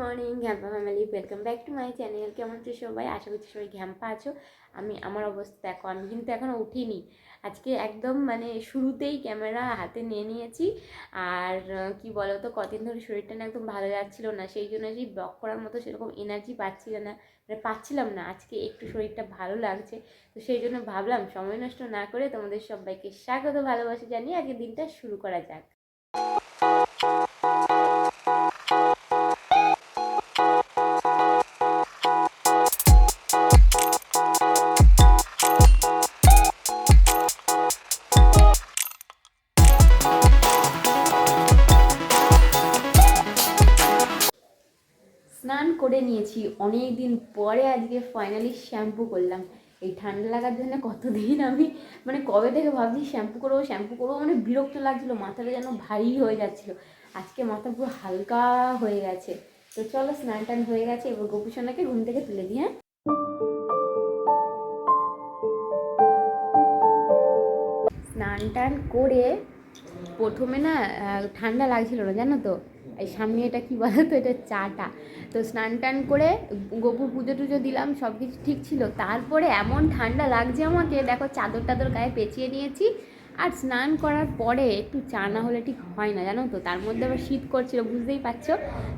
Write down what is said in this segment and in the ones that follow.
Morning ঘ্যাম্পা family welcome back to my channel. কেমন আছো সবাই? আশা করছি সবাই ঘ্যাম্পা আছো। আমি, আমার অবস্থা, দেখো, আমি কিন্তু এখনও উঠিনি। আজকে একদম মানে শুরুতেই ক্যামেরা হাতে নিয়ে নিয়েছি। আর কি বলো তো কদিন ধরে শরীরটা না একদম ভালো যাচ্ছিল না। সেই জন্য যে ব্লগ করার মতো সেরকম এনার্জি পাচ্ছিলাম না মানে পাচ্ছিলাম না। আজকে একটু শরীরটা ভালো লাগছে। তো সেই জন্য ভাবলাম, সময় নষ্ট না করে তোমাদের সবাইকে স্বাগত, ভালোবাসা জানিয়ে আজকে দিনটা শুরু করা যাক। করে নিয়েছি। অনেক দিন পরে আজকে ফাইনালি শ্যাম্পু করলাম। এই ঠান্ডা লাগার জন্য কতদিন আমি মানে কবে থেকে ভাবছি শ্যাম্পু করব শ্যাম্পু করব মানে বিরক্ত লাগছিল, মাথাটা যেন ভারী হয়ে যাচ্ছিল। আজকে মাথা পুরো হালকা হয়ে গেছে। তো চলো স্নান টান হয়ে গেছে, এবার গোপুসোনাকে ঘুম থেকে তুলে দিই হ্যাঁ? স্নান টান করে প্রথমে না ঠান্ডা লাগছিল না, জানো তো? এই সামনে এটা কি বলো তো এটা চাটা। তো স্নান টান করে গোপুর পুজো টুজো দিলাম সব কিছু ঠিক ছিল। তারপরে এমন ঠান্ডা লাগছে আমাকে, দেখো চাদর টাদর গায়ে পেঁচিয়ে নিয়েছি। আর স্নান করার পরে একটু চা না হলে ঠিক হয় না, জানো তো? তার মধ্যে আবার শীত করছিল, বুঝতেই পারছ?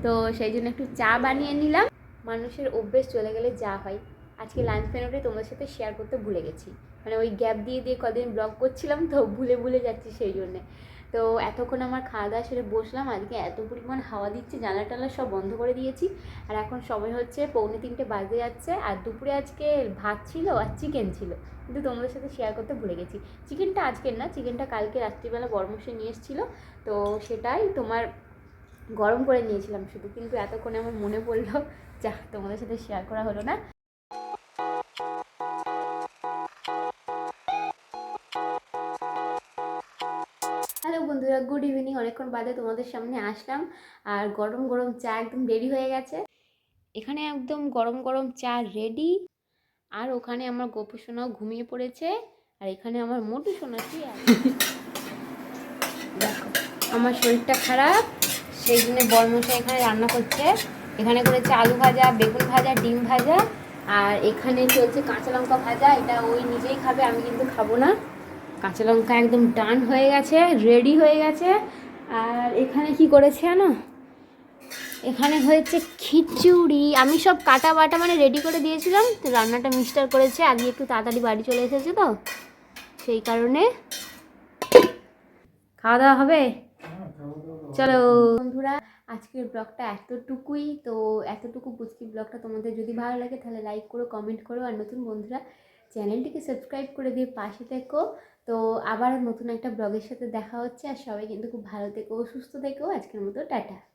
তো সেই জন্য একটু চা বানিয়ে নিলাম। মানুষের অভ্যেস চলে গেলে যা হয়। আজকে লাঞ্চ মেনুটাই তোমাদের সাথে শেয়ার করতে ভুলে গেছি। মানে ওই গ্যাপ দিয়ে দিয়ে কদিন ব্লগ করছিলাম, তো ভুলে ভুলে যাচ্ছি সেই জন্যে। তো এতক্ষণ আমার খাওয়া দাওয়া সেরে বসলাম, আজকে এত পরিমাণ হাওয়া দিচ্ছে জানলা টালা সব বন্ধ করে দিয়েছি। আর এখন সময় হচ্ছে পৌনে তিনটে বাজে যাচ্ছে, আর দুপুরে আজকে ভাত ছিল আর চিকেন ছিল। কিন্তু তোমাদের সাথে শেয়ার করতে ভুলে গেছি। চিকেনটা আজকের না চিকেনটা কালকে রাত্রিবেলা বরমশে নিয়ে এসেছিল। তো সেটাই তোমার গরম করে নিয়েছিলাম শুধু। কিন্তু এতক্ষণে আমার মনে পড়ল যা তোমাদের সাথে শেয়ার করা হলো না। বন্ধুরা গুড ইভিনিং অনেকক্ষণ বাদে তোমাদের সামনে আসলাম। আর গরম গরম চা একদম রেডি হয়ে গেছে। এখানে একদম গরম গরম চা রেডি আর ওখানে আমার গোপু সোনাও ঘুমিয়ে পড়েছে। আর এখানে আমার মোটু সোনা কি আমার শরীরটা খারাপ। সেই জন্য বরমশাই এখানে রান্না করছে। এখানে করেছে আলু ভাজা, বেগুন ভাজা, ডিম ভাজা। আর এখানে চলছে কাঁচা লঙ্কা ভাজা। এটা ওই নিজেই খাবে, আমি কিন্তু খাব না। কাঁচা লঙ্কা একদম ডান হয়ে গেছে রেডি হয়ে গেছে। আর এখানে কি করেছে জানো? এখানে হয়েছে খিচুড়ি। আমি সব কাটা বাটা মানে রেডি করে দিয়েছিলাম, তো রান্নাটা মিস্টার করেছে। আজকে একটু তাড়াতাড়ি বাড়ি চলে এসেছে তো, সেই কারণে। খাওয়া দাওয়া হবে? চলো। বন্ধুরা, আজকের ব্লগটা এতটুকুই। তো এতটুকু পুচকি ব্লগটা তোমাদের যদি ভালো লাগে, তাহলে লাইক করো কমেন্ট করো। আর নতুন বন্ধুরা চ্যানেলটিকে সাবস্ক্রাইব করে দিয়ে পাশে থেকো। তো আবার নতুন একটা ব্লগের সাথে দেখা হচ্ছে। আর সবাই কিন্তু খুব ভালো থেকো, সুস্থ থেকো। আজকের মতো টাটা।